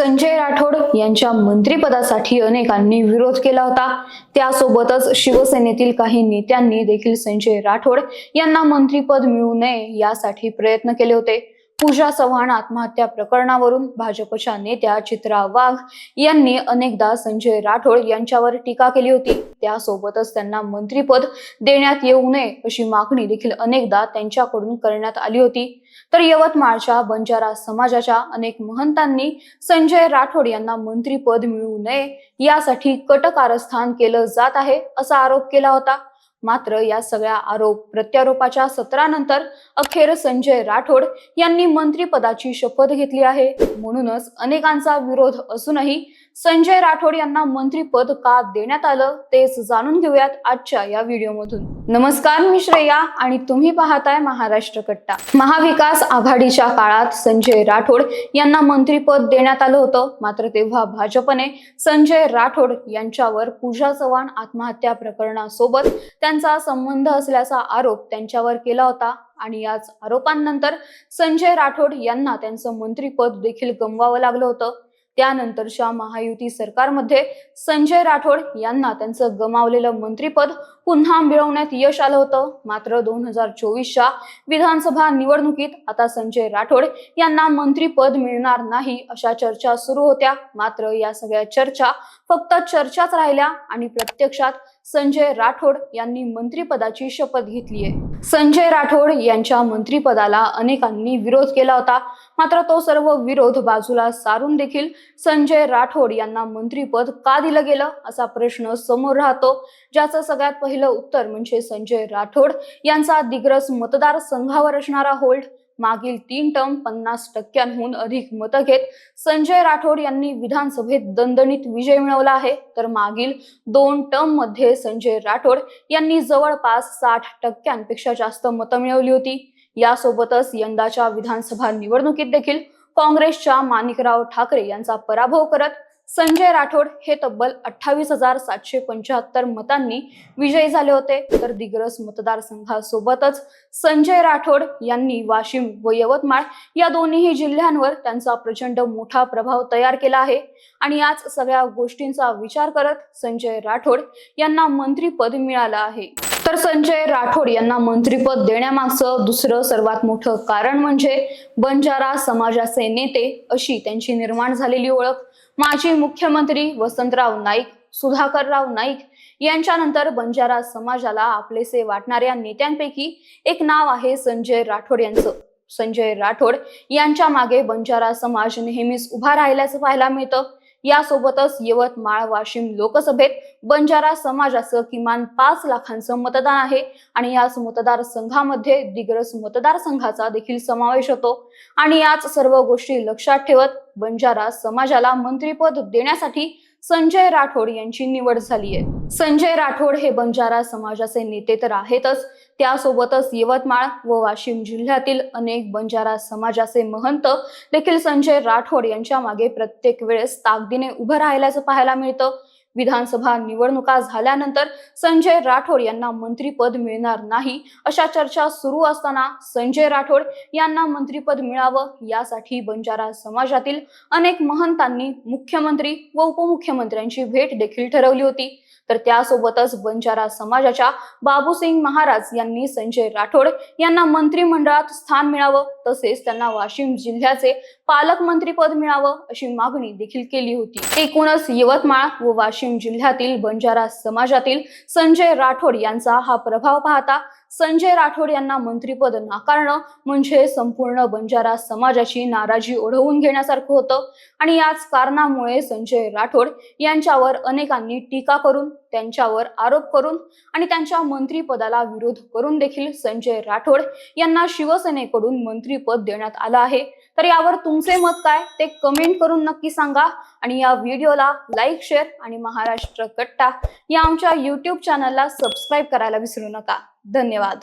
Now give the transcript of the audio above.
संजय राठोड यांच्या मंत्रिपदासाठी अनेकांनी विरोध केला होता. त्यासोबतच शिवसेनेतील काही नेत्यांनी देखील संजय राठोड यांना मंत्रिपद मिळू नये यासाठी प्रयत्न केले होते. पूजा चव्हाण आत्महत्या प्रकरणावरून भाजपच्या नेत्या चित्रा वाघ यांनी अनेकदा संजय राठोड यांच्यावर टीका केली होती. त्यासोबतच त्यांना मंत्रीपद देण्यात येऊ नये अशी मागणी देखील अनेकदा त्यांच्याकडून करण्यात आली होती. तर यवतमाळच्या बंजारा समाजाच्या अनेक महंतांनी संजय राठोड यांना मंत्रीपद मिळू नये यासाठी कट कारस्थान केलं जात आहे असा आरोप केला होता. मात्र या सगळ्या आरोप प्रत्यारोपाच्या सत्रानंतर अखेर संजय राठोड यांनी मंत्रिपदाची शपथ घेतली आहे. म्हणूनच अनेकांचा विरोध असूनही संजय राठोड यांना मंत्रीपद का देण्यात आलं तेच जाणून घेऊयात आजच्या या व्हिडिओमधून. नमस्कार मी श्रेया आणि तुम्ही पाहताय महाराष्ट्र कट्टा. महाविकास आघाडीच्या काळात संजय राठोड यांना मंत्रीपद देण्यात आलं होतं. मात्र तेव्हा भाजपने संजय राठोड यांच्यावर पूजा चव्हाण आत्महत्या प्रकरणासोबत त्यांचा संबंध असल्याचा आरोप त्यांच्यावर केला होता. आणि याच आरोपांनंतर संजय राठोड यांना त्यांचं मंत्रीपद देखील गमवावं लागलं होतं. त्यानंतरच्या महायुती सरकारमध्ये संजय राठोड यांना त्यांचं गमावलेलं मंत्रीपद पुन्हा मिळवण्यात यश आलं होतं. मात्र दोन हजार चोवीसच्या विधानसभा निवडणुकीत आता संजय राठोड यांना मंत्रीपद मिळणार नाही अशा चर्चा सुरू होत्या. मात्र या सगळ्या चर्चा फक्त चर्चाच राहिल्या आणि प्रत्यक्षात संजय राठोड यांनी मंत्रीपदाची शपथ घेतली आहे संजय राठोड यांच्या मंत्रीपदाला अनेकांनी विरोध केला होता. मात्र तो सर्व विरोध बाजूला सारून देखील संजय राठोड यांना मंत्रीपद का दिलं गेलं असा प्रश्न समोर राहतो. ज्याचं सगळ्यात पहिलं पहिलं उत्तर म्हणजे संजय राठोड यांचा दिग्रस मतदारसंघावर असणारा होल्ड. मागील तीन टर्म पन्नास टक्क्यांहून अधिक मतं घेत संजय राठोड यांनी विधानसभेत दणदणीत विजय मिळवला आहे. तर मागील दोन टर्ममध्ये संजय राठोड यांनी जवळपास साठ टक्क्यांपेक्षा जास्त मतं मिळवली होती. यासोबतच यंदाच्या विधानसभा निवडणुकीत देखील काँग्रेसच्या माणिकराव ठाकरे यांचा पराभव करत संजय राठोड हे तब्बल अठ्ठावीस हजार सातशे पंच्याहत्तर मतांनी विजयी झाले होते. तर दिग्रस मतदारसंघासोबतच संजय राठोड यांनी वाशिम व यवतमाळ या दोन्ही जिल्ह्यांवर त्यांचा प्रचंड मोठा प्रभाव तयार केला आहे. आणि याच सगळ्या गोष्टींचा विचार करत संजय राठोड यांना मंत्रीपद मिळालं आहे. तर संजय राठोड यांना मंत्रिपद देण्यामागचं दुसरं सर्वात मोठं कारण म्हणजे बंजारा समाजाचे नेते अशी त्यांची निर्माण झालेली ओळख. माजी मुख्यमंत्री वसंतराव नाईक सुधाकरराव नाईक यांच्यानंतर बंजारा समाजाला आपलेसे वाटणाऱ्या नेत्यांपैकी एक नाव आहे संजय राठोड यांचं. संजय राठोड यांच्या मागे बंजारा समाज नेहमीच उभा राहिल्याचं पाहायला मिळतं. यासोबतच यवतमाळ वाशिम लोकसभेत बंजारा समाजाचं किमान पाच लाखांचं मतदान आहे आणि याच मतदारसंघामध्ये दिग्रस मतदारसंघाचा देखील समावेश होतो. आणि याच सर्व गोष्टी लक्षात ठेवत बंजारा समाजाला मंत्रिपद देण्यासाठी संजय राठोड यांची निवड झाली आहे संजय राठोड हे बंजारा समाजाचे नेते तर आहेतच. त्यासोबतच यवतमाळ व वाशिम जिल्ह्यातील अनेक बंजारा समाजाचे महंत देखील संजय राठोड यांच्या मागे प्रत्येक वेळेस ताकदीने उभं राहिल्याचं पाहायला मिळतं. विधानसभा निवडणुका झाल्यानंतर संजय राठोड यांना मंत्रीपद मिळणार नाही अशा चर्चा सुरू असताना संजय राठोड यांना मंत्रीपद मिळावं यासाठी बंजारा समाजातील अनेक महंतांनी मुख्यमंत्री व उपमुख्यमंत्र्यांची भेट देखील ठरवली होती. तर त्यासोबतच बंजारा समाजाच्या बाबूसिंग महाराज यांनी संजय राठोड यांना मंत्रिमंडळात स्थान मिळावं तसेच त्यांना वाशिम जिल्ह्याचे पालकमंत्रीपद मिळावं अशी मागणी देखील केली होती. एकूणच यवतमाळ व वाशिम जिल्ह्यातील बंजारा समाजातील संजय राठोड यांचा हा प्रभाव पाहता संजय राठोड यांना मंत्रीपद नाकारणं म्हणजे संपूर्ण बंजारा समाजाची नाराजी ओढवून घेण्यासारखं होतं. आणि याच कारणामुळे संजय राठोड यांच्यावर अनेकांनी टीका करून त्यांच्यावर आरोप करून आणि त्यांच्या मंत्रीपदाला विरोध करून देखील संजय राठोड यांना शिवसेनेकडून मंत्रीपद देण्यात आलं आहे. तर यावर तुमचे मत काय ते कमेंट करून नक्की सांगा. आणि या व्हिडिओला लाईक शेअर आणि महाराष्ट्र कट्टा या आमच्या युट्यूब चॅनलला सबस्क्राईब करायला विसरू नका. धन्यवाद.